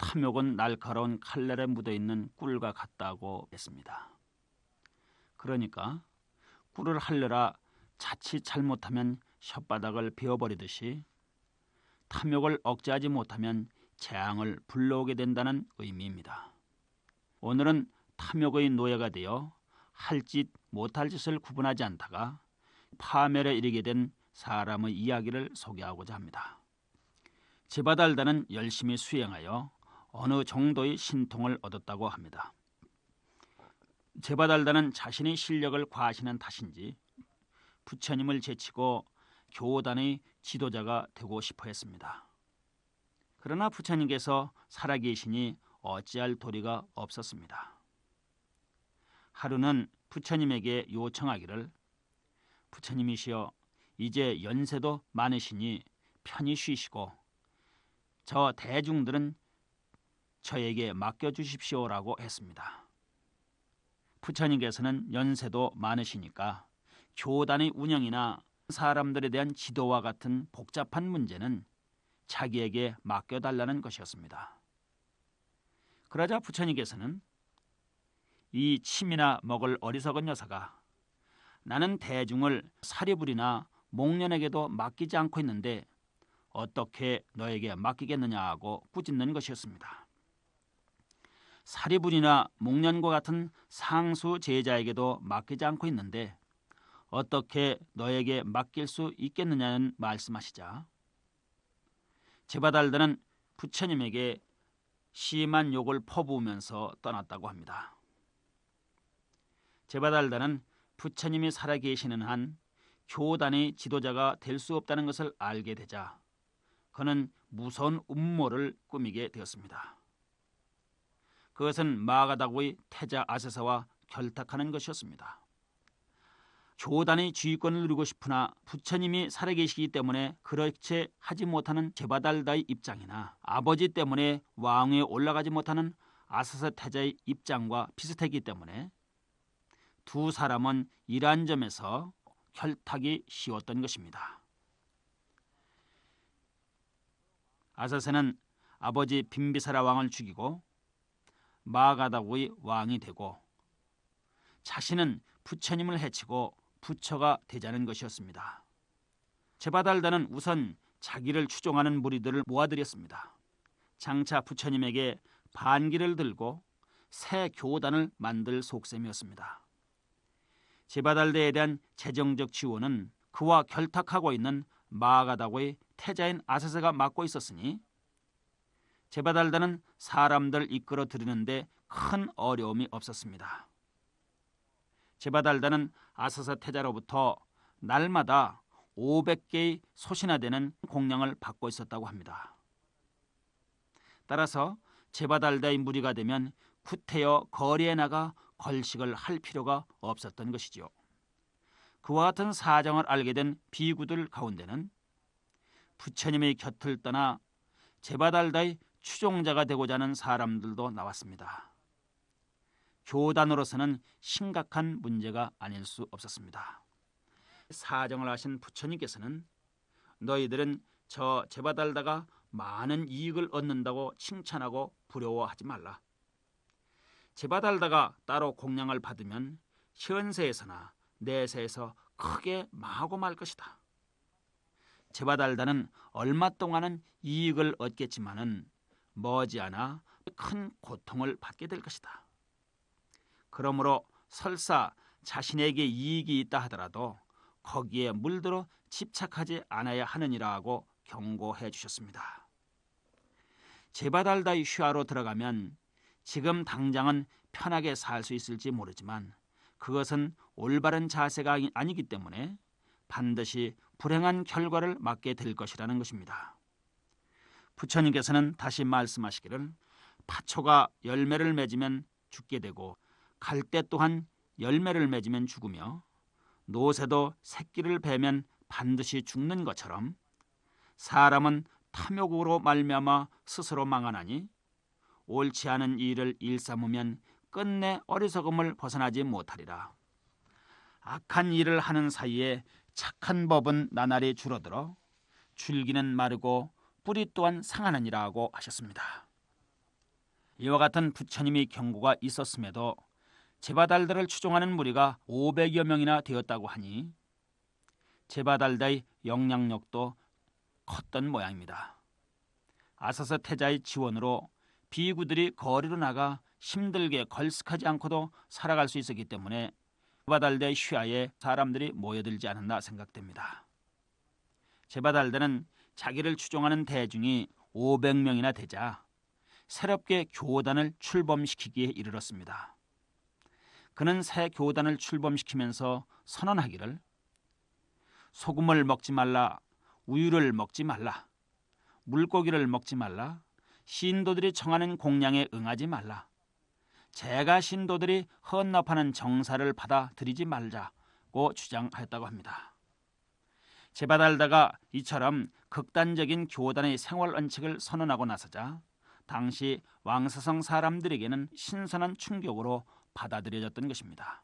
탐욕은 날카로운 칼날에 묻어 있는 꿀과 같다고 했습니다. 그러니까 꿀을 할려라 자칫 잘못하면 혓바닥을 베어버리듯이 탐욕을 억제하지 못하면 재앙을 불러오게 된다는 의미입니다. 오늘은 탐욕의 노예가 되어 할 짓 못할 짓을 구분하지 않다가 파멸에 이르게 된 사람의 이야기를 소개하고자 합니다. 제바달다는 열심히 수행하여 어느 정도의 신통을 얻었다고 합니다. 제바달다는 자신의 실력을 과시는 탓인지 부처님을 제치고 교단의 지도자가 되고 싶어 했습니다. 그러나 부처님께서 살아계시니 어찌할 도리가 없었습니다. 하루는 부처님에게 요청하기를 부처님이시여 이제 연세도 많으시니 편히 쉬시고 저 대중들은 저에게 맡겨주십시오라고 했습니다. 부처님께서는 연세도 많으시니까 교단의 운영이나 사람들에 대한 지도와 같은 복잡한 문제는 자기에게 맡겨달라는 것이었습니다. 그러자 부처님께서는 이 침이나 먹을 어리석은 녀석아 나는 대중을 사리불이나 목련에게도 맡기지 않고 있는데 어떻게 너에게 맡기겠느냐 하고 꾸짖는 것이었습니다. 사리불이나 목련과 같은 상수 제자에게도 맡기지 않고 있는데 어떻게 너에게 맡길 수 있겠느냐는 말씀하시자 제바달드는 부처님에게 심한 욕을 퍼부으면서 떠났다고 합니다. 제바달다는 부처님이 살아계시는 한 교단의 지도자가 될 수 없다는 것을 알게 되자 그는 무서운 음모를 꾸미게 되었습니다. 그것은 마가다고의 태자 아세사와 결탁하는 것이었습니다. 교단의 지휘권을 누리고 싶으나 부처님이 살아계시기 때문에 그렇게 하지 못하는 제바달다의 입장이나 아버지 때문에 왕위에 올라가지 못하는 아사사 태자의 입장과 비슷했기 때문에 두 사람은 이러한 점에서 결탁이 쉬웠던 것입니다. 아사세는 아버지 빈비사라 왕을 죽이고 마가다고의 왕이 되고 자신은 부처님을 해치고 부처가 되자는 것이었습니다. 제바달다는 우선 자기를 추종하는 무리들을 모아들였습니다. 장차 부처님에게 반기를 들고 새 교단을 만들 속셈이었습니다. 제바달대에 대한 재정적 지원은 그와 결탁하고 있는 마가다고의 태자인 아세세가 맡고 있었으니 제바달다는 사람들 이끌어 들이는데 큰 어려움이 없었습니다. 제바달다는 아사사 태자로부터 날마다 500개의 소시나 되는 공량을 받고 있었다고 합니다. 따라서 제바달다의 무리가 되면 구태여 거리에 나가 걸식을 할 필요가 없었던 것이지요. 그와 같은 사정을 알게 된 비구들 가운데는 부처님의 곁을 떠나 제바달다의 추종자가 되고자 하는 사람들도 나왔습니다. 교단으로서는 심각한 문제가 아닐 수 없었습니다. 사정을 하신 부처님께서는 너희들은 저 제바달다가 많은 이익을 얻는다고 칭찬하고 부러워하지 말라. 제바달다가 따로 공양을 받으면 현세에서나 내세에서 크게 망하고 말 것이다. 제바달다는 얼마 동안은 이익을 얻겠지만은 머지않아 큰 고통을 받게 될 것이다. 그러므로 설사 자신에게 이익이 있다 하더라도 거기에 물들어 집착하지 않아야 하느니라고 경고해 주셨습니다. 제바달다의 휘하로 들어가면 지금 당장은 편하게 살 수 있을지 모르지만 그것은 올바른 자세가 아니기 때문에 반드시 불행한 결과를 맞게 될 것이라는 것입니다. 부처님께서는 다시 말씀하시기를 파초가 열매를 맺으면 죽게 되고 갈대 또한 열매를 맺으면 죽으며 노새도 새끼를 베면 반드시 죽는 것처럼 사람은 탐욕으로 말미암아 스스로 망하나니 옳지 않은 일을 일삼으면 끝내 어리석음을 벗어나지 못하리라. 악한 일을 하는 사이에 착한 법은 나날이 줄어들어 줄기는 마르고 뿌리 또한 상하느니라고 하셨습니다. 이와 같은 부처님의 경고가 있었음에도 제바달다를 추종하는 무리가 500여 명이나 되었다고 하니 제바달다의 영향력도 컸던 모양입니다. 아사사 태자의 지원으로 비구들이 거리로 나가 힘들게 걸쓱하지 않고도 살아갈 수 있었기 때문에 제바달다의 휘하에 사람들이 모여들지 않았나 생각됩니다. 제바달다는 자기를 추종하는 대중이 500명이나 되자 새롭게 교단을 출범시키기에 이르렀습니다. 그는 새 교단을 출범시키면서 선언하기를 소금을 먹지 말라, 우유를 먹지 말라, 물고기를 먹지 말라, 신도들이 청하는 공양에 응하지 말라. 제가 신도들이 헌납하는 정사를 받아들이지 말자고 주장하였다고 합니다. 제바달다가 이처럼 극단적인 교단의 생활 원칙을 선언하고 나서자 당시 왕사성 사람들에게는 신선한 충격으로 받아들여졌던 것입니다.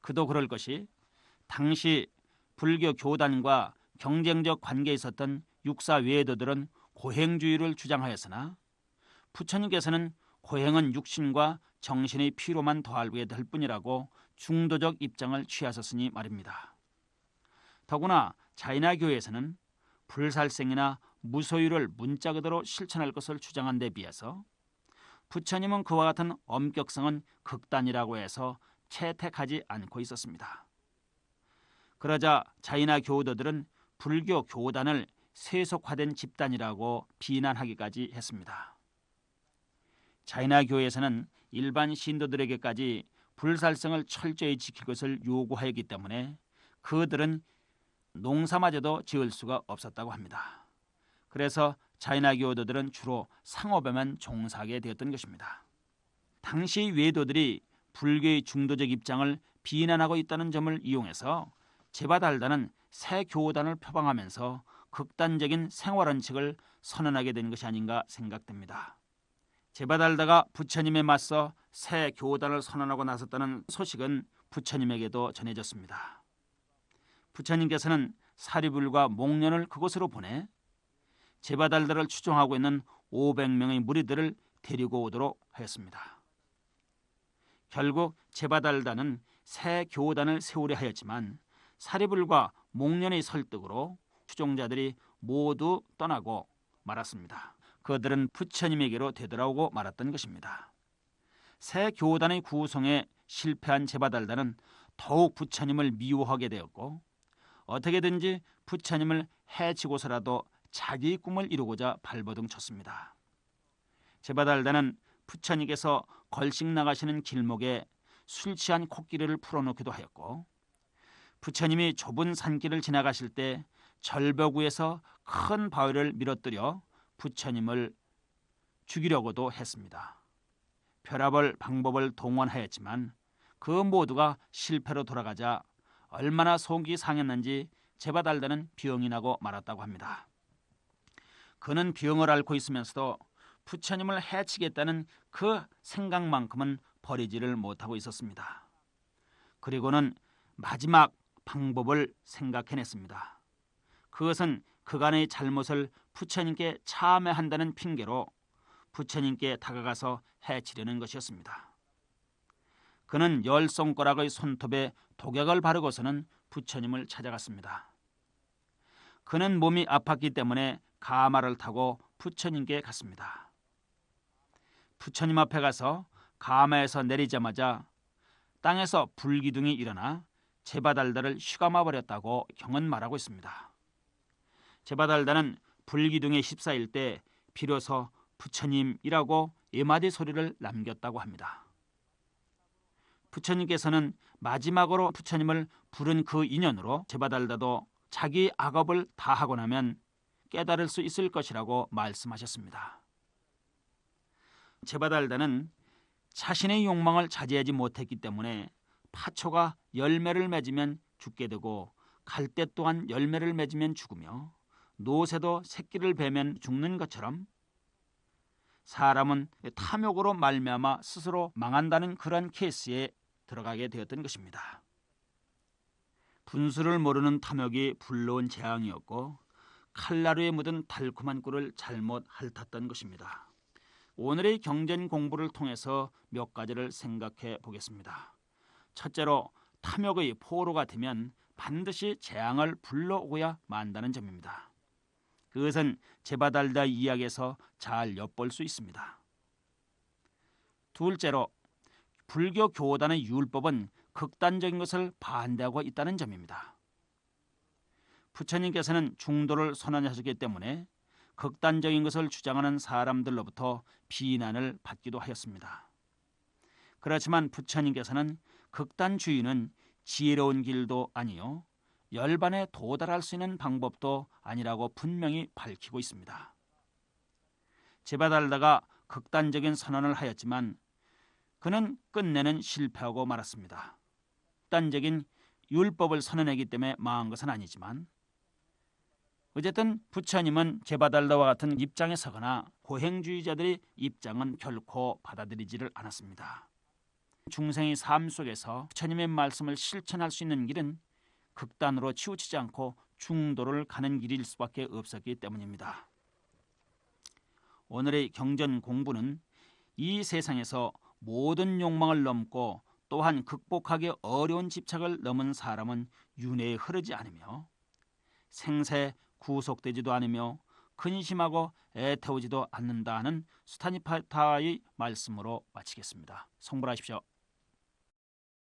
그도 그럴 것이 당시 불교 교단과 경쟁적 관계에 있었던 육사 외도들은 고행주의를 주장하였으나 부처님께서는 고행은 육신과 정신의 피로만 될 뿐이라고 중도적 입장을 취하셨으니 말입니다. 더구나 자이나 교에서는 불살생이나 무소유를 문자 그대로 실천할 것을 주장한 데 비해서 부처님은 그와 같은 엄격성은 극단이라고 해서 채택하지 않고 있었습니다. 그러자 자이나 교도들은 불교 교단을 세속화된 집단이라고 비난하기까지 했습니다. 자이나 교에서는 일반 신도들에게까지 불살성을 철저히 지킬 것을 요구하였기 때문에 그들은 농사마저도 지을 수가 없었다고 합니다. 그래서 자이나 교도들은 주로 상업에만 종사하게 되었던 것입니다. 당시 외도들이 불교의 중도적 입장을 비난하고 있다는 점을 이용해서 제바달다는 새 교단을 표방하면서 극단적인 생활 원칙을 선언하게 된 것이 아닌가 생각됩니다. 제바달다가 부처님에 맞서 새 교단을 선언하고 나섰다는 소식은 부처님에게도 전해졌습니다. 부처님께서는 사리불과 목련을 그곳으로 보내 제바달다를 추종하고 있는 500명의 무리들을 데리고 오도록 하였습니다. 결국 제바달다는 새 교단을 세우려 하였지만 사리불과 목련의 설득으로 추종자들이 모두 떠나고 말았습니다. 그들은 부처님에게로 되돌아오고 말았던 것입니다. 새 교단의 구성에 실패한 제바달다는 더욱 부처님을 미워하게 되었고 어떻게든지 부처님을 해치고서라도 자기의 꿈을 이루고자 발버둥 쳤습니다. 제바달다는 부처님께서 걸식 나가시는 길목에 술 취한 코끼리를 풀어놓기도 하였고 부처님이 좁은 산길을 지나가실 때 절벽 위에서 큰 바위를 밀어뜨려 부처님을 죽이려고도 했습니다. 별압을 방법을 동원하였지만 그 모두가 실패로 돌아가자 얼마나 속이 상했는지 제바달다는 병이 나고 말았다고 합니다. 그는 병을 앓고 있으면서도 부처님을 해치겠다는 그 생각만큼은 버리지를 못하고 있었습니다. 그리고는 마지막 방법을 생각해냈습니다. 그것은 그간의 잘못을 부처님께 참회한다는 핑계로 부처님께 다가가서 해치려는 것이었습니다. 그는 열 손가락의 손톱에 독약을 바르고서는 부처님을 찾아갔습니다. 그는 몸이 아팠기 때문에 가마를 타고 부처님께 갔습니다. 부처님 앞에 가서 가마에서 내리자마자 땅에서 불기둥이 일어나 제바달다를 휘감아 버렸다고 경은 말하고 있습니다. 제바달다는 불기둥에 휩싸일 때 비로소 부처님이라고 예마디 소리를 남겼다고 합니다. 부처님께서는 마지막으로 부처님을 부른 그 인연으로 제바달다도 자기 악업을 다 하고 나면 깨달을 수 있을 것이라고 말씀하셨습니다. 제바달다는 자신의 욕망을 자제하지 못했기 때문에 파초가 열매를 맺으면 죽게 되고 갈대 또한 열매를 맺으면 죽으며 노새도 새끼를 베면 죽는 것처럼 사람은 탐욕으로 말미암아 스스로 망한다는 그런 케이스에 들어가게 되었던 것입니다. 분수를 모르는 탐욕이 불러온 재앙이었고 칼나루에 묻은 달콤한 꿀을 잘못 핥았던 것입니다. 오늘의 경전 공부를 통해서 몇 가지를 생각해 보겠습니다. 첫째로 탐욕의 포로가 되면 반드시 재앙을 불러오고야 만다는 점입니다. 그것은 제바달다 이야기에서 잘 엿볼 수 있습니다. 둘째로 불교 교단의 율법은 극단적인 것을 반대하고 있다는 점입니다. 부처님께서는 중도를 선언하셨기 때문에 극단적인 것을 주장하는 사람들로부터 비난을 받기도 하였습니다. 그렇지만 부처님께서는 극단주의는 지혜로운 길도 아니요 열반에 도달할 수 있는 방법도 아니라고 분명히 밝히고 있습니다. 제바달다가 극단적인 선언을 하였지만 그는 끝내는 실패하고 말았습니다. 극단적인 율법을 선언하기 때문에 망한 것은 아니지만 어쨌든 부처님은 제바달다와 같은 입장에 서거나 고행주의자들의 입장은 결코 받아들이지를 않았습니다. 중생의 삶 속에서 부처님의 말씀을 실천할 수 있는 길은 극단으로 치우치지 않고 중도를 가는 길일 수밖에 없었기 때문입니다. 오늘의 경전 공부는 이 세상에서 모든 욕망을 넘고 또한 극복하기 어려운 집착을 넘은 사람은 윤회에 흐르지 않으며 생사에 구속되지도 않으며 근심하고 애태우지도 않는다는 수타니파타의 말씀으로 마치겠습니다. 성불하십시오.